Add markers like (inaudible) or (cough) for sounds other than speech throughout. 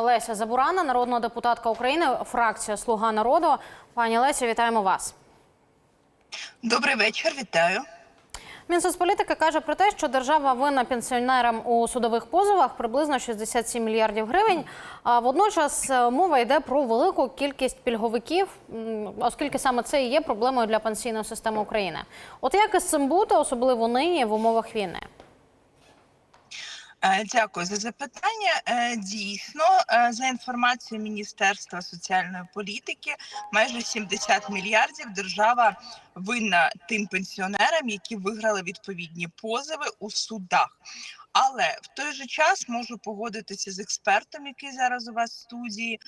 Леся Забурана, народна депутатка України, фракція Слуга народу. Пані Леся, вітаємо вас. Добрий вечір, вітаю. Мінсоцполітики каже про те, що держава винна пенсіонерам у судових позовах приблизно 67 мільярдів гривень. А водночас е, мова йде про велику кількість пільговиків, оскільки саме це і є проблемою для пенсійної системи України. От як із цим бути, особливо нині в умовах війни? Е, Дякую за запитання. Е, Дійсно, е, за інформацією Міністерства соціальної політики, майже 70 мільярдів держава винна тим пенсіонерам, які виграли відповідні позови у судах. Але в той же час можу погодитися з експертом, який зараз у вас в студії,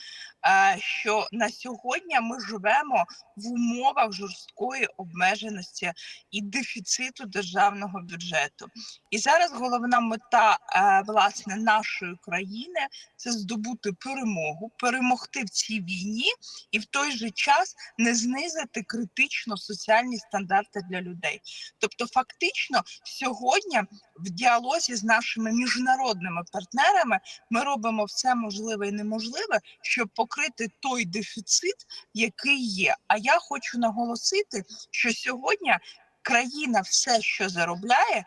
е, що на сьогодні ми живемо в умовах жорсткої обмеженості і дефіциту державного бюджету. І зараз головна мета е, власне нашої країни це здобути перемогу, перемогти в цій війні і в той же час не знизити критично соціальні стандарти для людей. Тобто, фактично, сьогодні в діалозі з нашими міжнародними партнерами ми робимо все можливе і неможливе, щоб покрити той дефіцит, який є. А я хочу наголосити, що сьогодні країна все, що заробляє,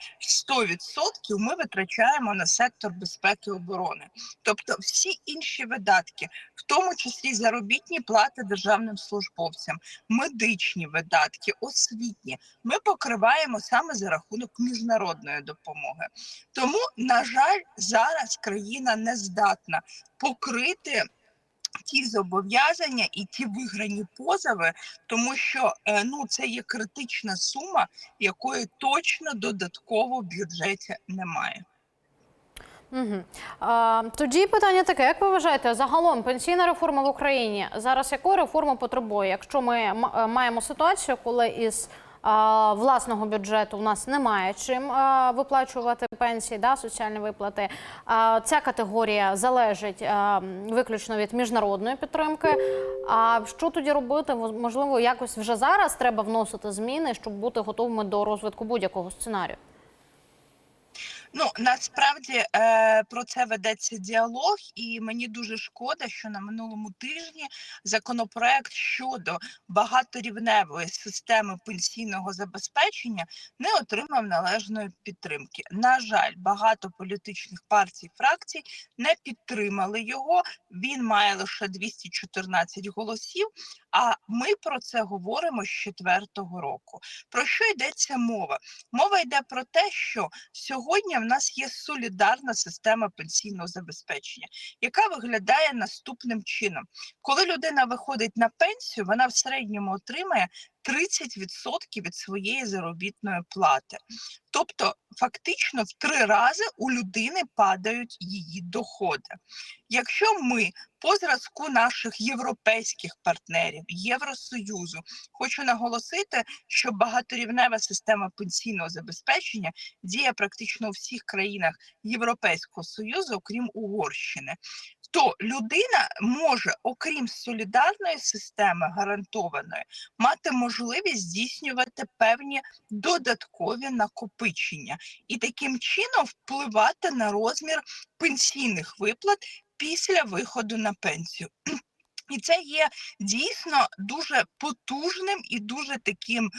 100% ми витрачаємо на сектор безпеки і оборони. Тобто, всі інші видатки, в тому числі заробітні плати державним службовцям, медичні видатки, освітні, ми покриваємо саме за рахунок міжнародної допомоги. Тому, на жаль, зараз країна не здатна покрити. Ті зобов'язання і ті виграні позови, тому що е, ну це є критична сума, якої точно додатково в бюджеті немає. Угу. А, тоді питання таке: як ви вважаєте, загалом пенсійна реформа в Україні зараз якої реформи потребує? Якщо ми е, маємо ситуацію, коли із власного бюджету у нас немає чим виплачувати пенсії, да, соціальні виплати. Ця категорія залежить виключно від міжнародної підтримки. А що тоді робити? Можливо, якось вже зараз треба вносити зміни, щоб бути готовими до розвитку будь-якого сценарію. Ну насправді е, про це ведеться діалог, і мені дуже шкода, що на минулому тижні законопроект щодо багаторівневої системи пенсійного забезпечення не отримав належної підтримки. На жаль, багато політичних партій фракцій не підтримали його. Він має лише 214 голосів. А ми про це говоримо з четвертого року. Про що йдеться мова? Мова йде про те, що сьогодні в нас є солідарна система пенсійного забезпечення, яка виглядає наступним чином: коли людина виходить на пенсію, вона в середньому отримає 30% від своєї заробітної плати. Тобто, фактично в три рази у людини падають її доходи. Якщо ми по зразку наших європейських партнерів, Євросоюзу, хочу наголосити, що багаторівнева система пенсійного забезпечення діє практично у всіх країнах Європейського союзу, окрім Угорщини. То людина може, окрім солідарної системи гарантованої, мати можливість здійснювати певні додаткові накопичення і таким чином впливати на розмір пенсійних виплат після виходу на пенсію. І це є дійсно дуже потужним і дуже таким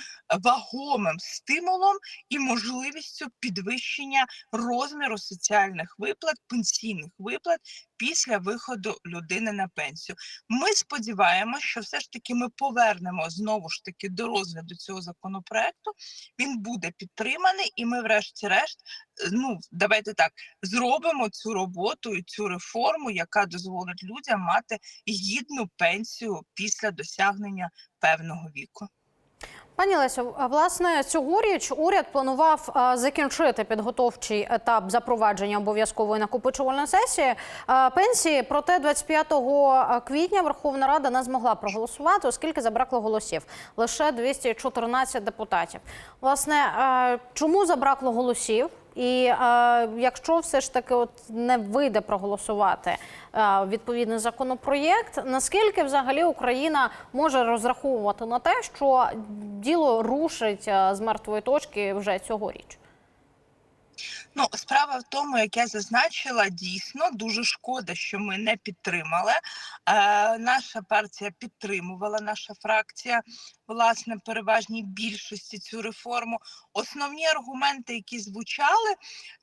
вагомим стимулом і можливістю підвищення розміру соціальних виплат, пенсійних виплат після виходу людини на пенсію. Ми сподіваємося, що все ж таки ми повернемо знову ж таки до розгляду цього законопроекту. Він буде підтриманий, і ми, врешті-решт, е, ну давайте так зробимо цю роботу і цю реформу, яка дозволить людям мати гідну пенсію після досягнення певного віку. Пані Лесю, власне, цьогоріч уряд планував закінчити підготовчий етап запровадження обов'язкової накопичувальної сесії пенсії. Проте 25 квітня Верховна Рада не змогла проголосувати, оскільки забракло голосів лише 214 депутатів. Власне, чому забракло голосів? І е, якщо все ж таки от не вийде проголосувати е, відповідний законопроєкт, наскільки взагалі Україна може розраховувати на те, що діло рушить е, з мертвої точки вже цьогоріч? Ну, справа в тому, як я зазначила, дійсно дуже шкода, що ми не підтримали. Е, наша партія підтримувала, наша фракція, власне, переважній більшості цю реформу. Основні аргументи, які звучали,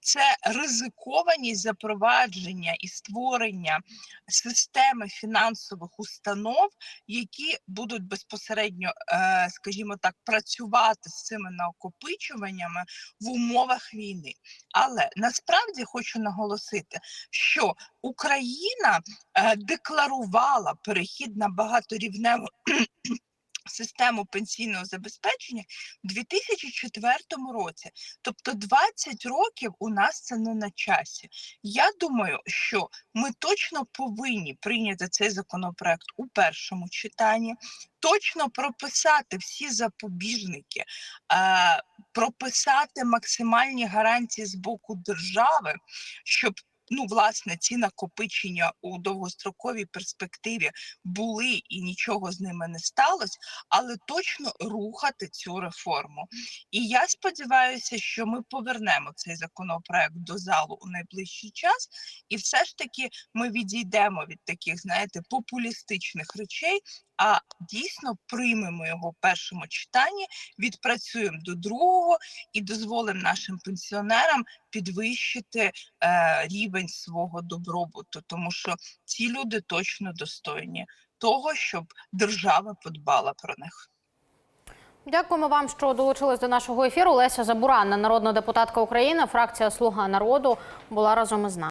це ризикованість запровадження і створення системи фінансових установ, які будуть безпосередньо, е, скажімо так, працювати з цими накопичуваннями в умовах війни. Але насправді хочу наголосити, що Україна е, декларувала перехід на багаторівневу (clears throat) систему пенсійного забезпечення в 2004 році. Тобто 20 років у нас це не на часі. Я думаю, що ми точно повинні прийняти цей законопроект у першому читанні, точно прописати всі запобіжники, е, прописати максимальні гарантії з боку держави, щоб ну, власне, ці накопичення у довгостроковій перспективі були і нічого з ними не сталося, але точно рухати цю реформу. І я сподіваюся, що ми повернемо цей законопроект до залу у найближчий час, і все ж таки ми відійдемо від таких, знаєте, популістичних речей. А дійсно приймемо його в першому читанні, відпрацюємо до другого і дозволимо нашим пенсіонерам підвищити е, рівень свого добробуту, тому що ці люди точно достойні того, щоб держава подбала про них. Дякуємо вам, що долучились до нашого ефіру. Леся Забуранна, народна депутатка України, фракція Слуга народу, була разом із нами.